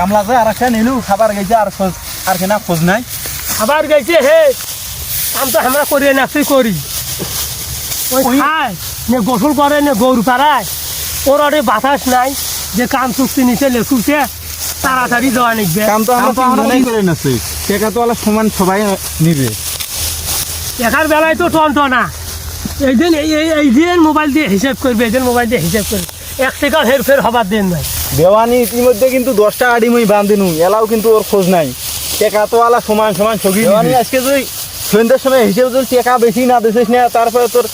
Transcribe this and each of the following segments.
কামলা যে আর একটা নিলু খাবার গেছে আর খোঁজ আর কেনা খোঁজ নাই। খাবার গেছে হে। কাম তো আমরা করি না তুই করি। ওই ওই- খায় নে গোসল করে নে গরু পাড়ায়। ওর অরে বাতাস নাই যে কাম চুক্তি নিচে লেখুছে তাড়াতাড়ি দেওয়া নিবে কাম তো আমরা তিনজনেই করে নাছি টাকা তো আলা সমান সবাই নিবে। একার বেলায় তো টন টনা এই দিন এই এই- এই দিন মোবাইল দিয়ে হিসাব করবে এই দিন মোবাইল দিয়ে হিসাব করবে। এক টাকা হের ফের হবার দিন নাই। দেওয়ানি ইতিমধ্যে কিন্তু দশটা আড়ি মই বান্ধিনু এলাও কিন্তু ওর খোঁজ নাই। টাকা তো আলা সমান সমান ছবি দেওয়ানি আজকে তুই সন্ধ্যের সময় হিসেবে যদি টাকা বেশি না দিছিস না তারপরে তোর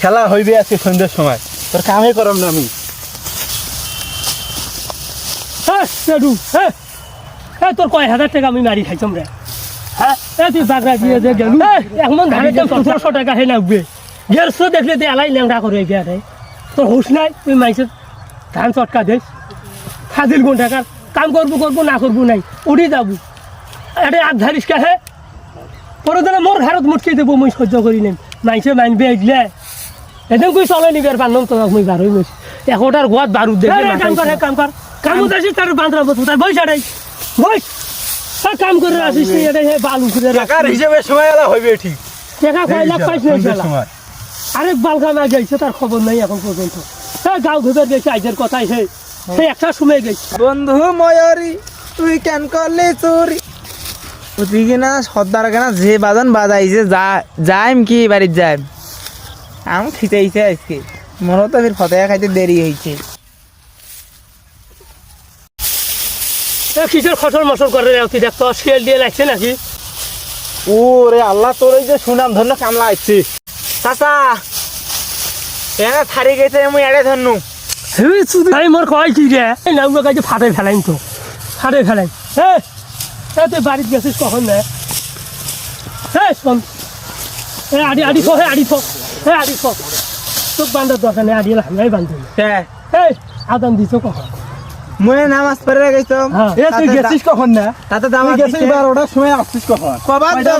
খেলা হইবে আজকে সন্ধ্যের সময়। তোর কামে করম না আমি। হ্যাঁ হ্যাঁ। হ্যাঁ তোর কয় হাজার টাকা আমি মারি খাইছম রে। হ্যাঁ এ তুই বাগড়া দিয়ে যে গেলু। এখন ধানের দাম সতেরোশো টাকা হে লাগবে গেরশো দেখলে তুই এলাই ল্যাংড়া করে গিয়ে তোর হুশ নাই তুই মাইসের ধান চটকা দিস ফাজিল গুণ টাকার কাম করব করব না করব নাই উঠে যাব। এটা আগ ধারিস কে হে? পরে দিলে মোর ঘাড়ত মুটকে দেবো মুই সহ্য করি নেম মাইসে মানবে এগলে এদিন কই চলে নিবে আর বান্ধব তোমাক মুই বার হই মুই এখোটার গোয়াত বারুদ দেখে কাম কর কাম কর কাম উঠাইছিস তার বান্ধব বসু তাই বইস আড়াই বইস তা কাম করে আসিস তুই এটা হে বালু করে টাকার হিসেবে সময় এলা হইবে ঠিক। টাকা কয় লাখ পাইছ সময় আরেক বালগামা গেছে তার খবর নাই এখন পর্যন্ত হ্যাঁ গাঁও ঘুরে গেছে আজের কথাই হে সে একটা সময় গেছে। বন্ধু ময়ূরী তুই কেন করলি চুরি? তুই কিনা সর্দার কেনা যে বাদন বাজাইছে যা যাইম কি বাড়ির যাইম? আম খিচাইছে আজকে। মনে তো ফির ফতেয়া খাইতে দেরি হয়েছে কিসের খসর মসর করে রে? তুই দেখতো শিয়াল দিয়ে লাগছে নাকি? ও রে আল্লাহ তোর এই যে সুনাম ধন্য কামলা আসছে চাচা এনে থারি গেছে আমি এড়ে ধরনু। আমি মোর কয় কি রে? এই নামগুলো কাছে ফাটে ফেলাইম তো। ফাটে ফেলাই হে! এ তুই বাড়িতে গেছিস কখন না হে শোন। এ আডি আডি থো হে আডি থো। হে আডি থো। তোক বান্ধার দরকার নেই আডি হামলাই বান্ধব হ্যাঁ হে আদান দিছ কখন? মুই নামাজ পড়ে গেছো হ্যাঁ। এ তুই গেছিস কখন না তাতে দাম গেছিস বারোটার সময় আসছিস কখন? কবাদ দে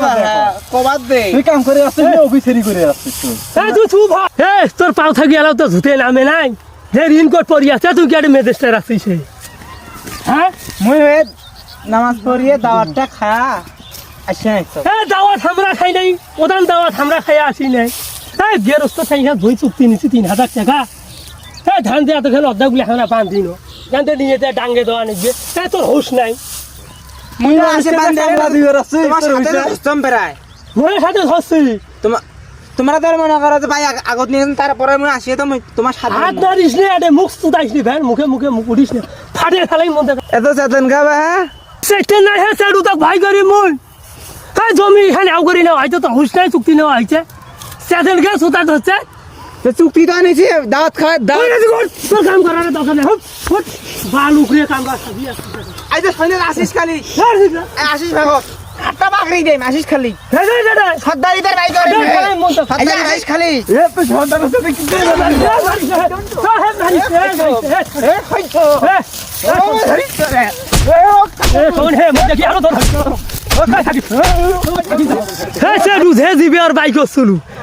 কবাদ দে। তুই কাম করে আসছিস না অফিসেরি করে আসছিস তুই। এই তুই চুপ হে। তোর পাও থাকি এলাও তো ধুতে নামে নাই। যে রিনকোট পরি আছে তুই কি মেদেশটা রাখছিস হে? হ্যাঁ? মুই নামাজ পড়িয়ে দাওয়াতটা খায়া আসে হ্যাঁ দাওয়াত আমরা খাই নাই। ওদান দাওয়াত আমরা খাই আসি নাই। হ্যাঁ গেরস্ত খাই হ্যাঁ ধুই চুক্তি নিছি তিন হাজার টাকা। হ্যাঁ ধান দেওয়া তো খেলে অর্ধেকগুলি আমরা পান দিন জানতে নিয়ে দেয় ডাঙ্গে দেওয়া নিবে হ্যাঁ তোর হুশ নাই। মুই না আসে বান্দে কামলা দিবে আসছিস তোমার সাথে? হস্তম মনের সাথে ধরছি তোমার তোমরা তো মনে করো যে ভাই আগ- আগত নিয়ে তারপরে আমি আসি তো তোমার সাথে হাত ধরিস নে আরে মুখ সুদাইস নি ভ্যান মুখে মুখে মুখ উঠিস নে। ফাটে ফেলাই মধ্যে এত চেতন গাবে হ্যাঁ? সেটা নাই হ্যাঁ সেটু তো ভাই করি মুই। হ্যাঁ জমি এখানে আও করি নেওয়া হয়েছে তো হুশ নাই চুক্তি নেওয়া হয়েছে সেদিন কে সুতা ধরছে চুক্তি তো আনিছি খাওয়া ওই দাওয়াত তোর কাম করার দরকার নেই হুট হুট বালু করে কাম করা তো সৈন্য আসিস খালি। আসিস ভাগত। আটটা বাকরি দেম আসিস খালি হ্যাঁ হ্যাঁ হ্যাঁ হ্যাঁ সর্দারিদের ভাই করে হ্যাঁ, হ্যাঁ, মন আসিস খালি হ্যাঁ, হ্যাঁ, হ্যাঁ, হ্যাঁ, হ্যাঁ, হ্যাঁ, হ্যাঁ। হ্যাঁ,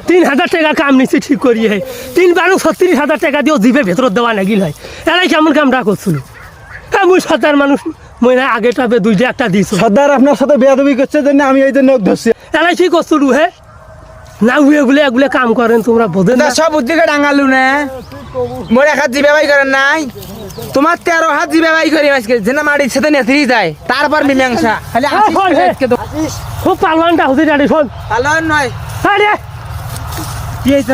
তিন হাজার টাকা কাম নিচ্ছে ঠিক করিয়ে হে তিন বারো ছত্রিশ হাজার টাকা দিয়েও জিভে ভেতর দেওয়া নাগিল হয় এরাই কেমন কামটা করছিল হ্যাঁ মুই মানুষ মুই না আগে টাপে দুইটা একটা দিছ। সর্দার আপনার সাথে বেয়াদবি করছে জন্য আমি এই জন্য ধরছি এরাই কি করছিল হে না এগুলো এগুলো কাম করেন তোমরা বোঝেন না। না সব বুদ্ধিকে ডাঙ্গালু না। মোর এক হাত জিবে বাই করেন নাই। তোমার তেরো হাত জিবে বাই করি আজকে যেন মাটির সাথে নেত্রী যায়। তারপর মীমাংসা। খালি খুব পালওয়ানটা হতে জানি শোন। ভালো নয়। আরে! কি হয়েছে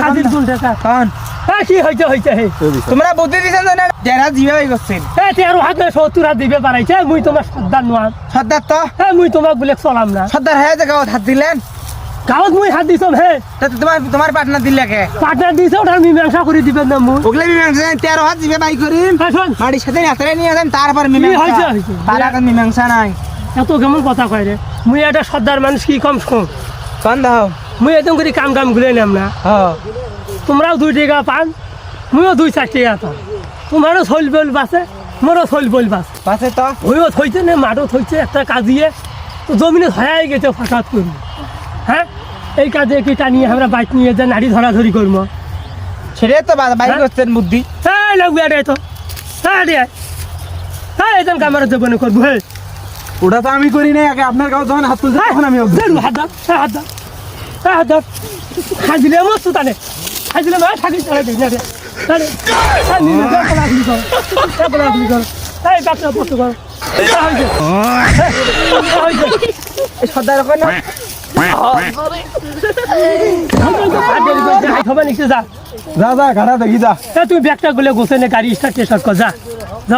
হ্যাঁ কি তোমরা বুদ্ধি দিছেন না? হাত জিবে বাই করছেন হ্যাঁ তেরো হাত না সত্তর হাত দিবে পারাইছে মুই তোমার সর্দার নোয়াম সর্দার তো? হ্যাঁ মুই তোমাক বলে চলাম না। সর্দার হয়ে যে গাঁত হাত দিলেন গাঁৱত মুই হাত দিছম হে। তাতে তোমার তোমার পার্টনার দিলে কে? পাৰ্টনাৰ দিছে ওটার মীমাংসা করে দিবেন না মুই ওগুলো মীমাংসা তেরো হাত জিবে বাই করিম শোন মাটির সাথে নেত্রে নিয়ে যান তারপর মীমাংসা। মীমাংসা নাই। এত কেমন কথা কয় রে মুই এটা সর্দার মানুষ কি কম কন দাও। মুই একদম করে কাম কাম ঘুরে নাম না। হ্যাঁ তোমরাও দুই টাকা পান মুইও দুই চার টাকা পান তোমারও চল বল বাসে মোরও চল বল বাস পাশে তো ভইও থইছে নে মাঠও থইছে একটা কাজিয়ে তো জমিনে হয়ে গেছে ফাঁকাত করব হ্যাঁ এই কাজে কি টানিয়ে আমরা বাইক নিয়ে যে নাড়ি ধরাধরি করব ছেড়ে তো বাই হ্যাঁ? করছেন বুদ্ধি হ্যাঁ লাগবে রে তো হ্যাঁ রে হ্যাঁ এজন ক্যামেরা দেবনে করব হে ওটা তো আমি করি নাই আগে আপনার কাছে যখন হাত তুলছে তখন আমি হাত দাও হ্যাঁ হাত দাও হ্যাঁ হাত দাও হাজিলে মস্ত তানে হাজিলে মা থাকি তাহলে দিই দে নিয়ে আপনি করো আপনি করো পোস্ট করো সর্দার যা। যা ঘাড়া দেখি যা। তুমি তুই ব্যাগটা গুলে গোসে নে গাড়ি স্টার্ট স্টার্ট কর যা। যা